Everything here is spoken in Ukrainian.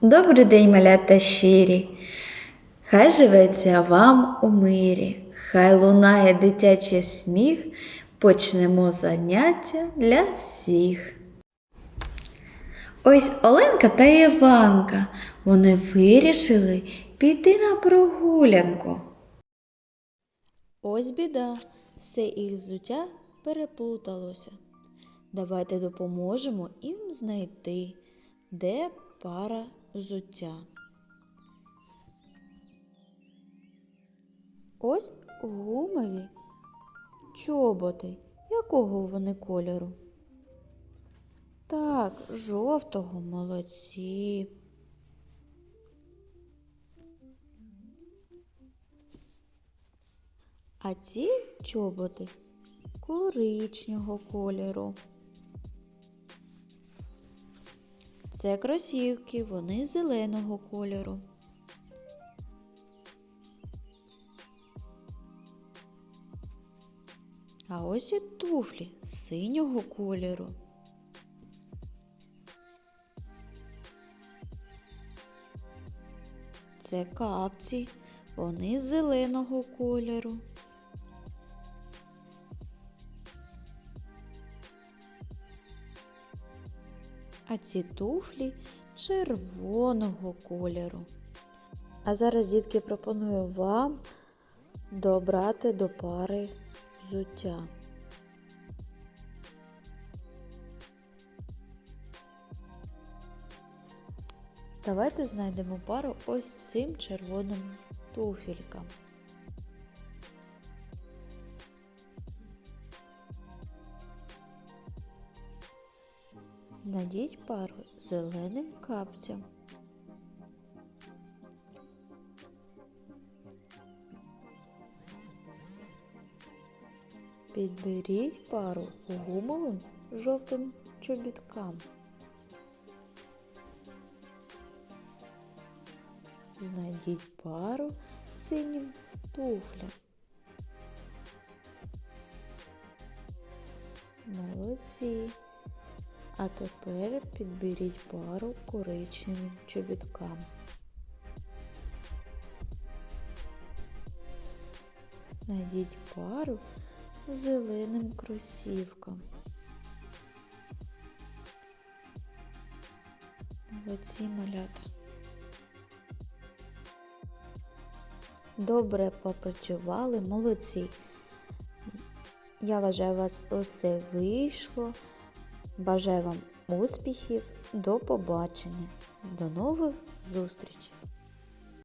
Добрий день, малята щирі. Хай живеться вам у мирі, хай лунає дитячий сміх, почнемо заняття для всіх. Ось Оленка та Іванка. Вони вирішили піти на прогулянку. Ось біда, все їх взуття переплуталося. Давайте допоможемо їм знайти, де пара взуття. Ось гумові чоботи. Якого вони кольору? Так, жовтого молодці. А ці чоботи коричневого кольору. Це кросівки, вони зеленого кольору. А ось і туфлі синього кольору. Це капці, вони зеленого кольору. А ці туфлі червоного кольору. А зараз, дітки, пропоную вам добрати до пари взуття. Давайте знайдемо пару ось цим червоним туфелькам. Знайдіть пару зеленим капцям. Підберіть пару гумовим жовтим чобіткам. Знайдіть пару синім туфлям. Молодці. А тепер підберіть пару коричневим чобіткам. Знайдіть пару зеленим кросівкам. Молодці малята. Добре попрацювали, молодці. Я вважаю, у вас усе вийшло. Бажаю вам успіхів, до побачення, до нових зустрічей!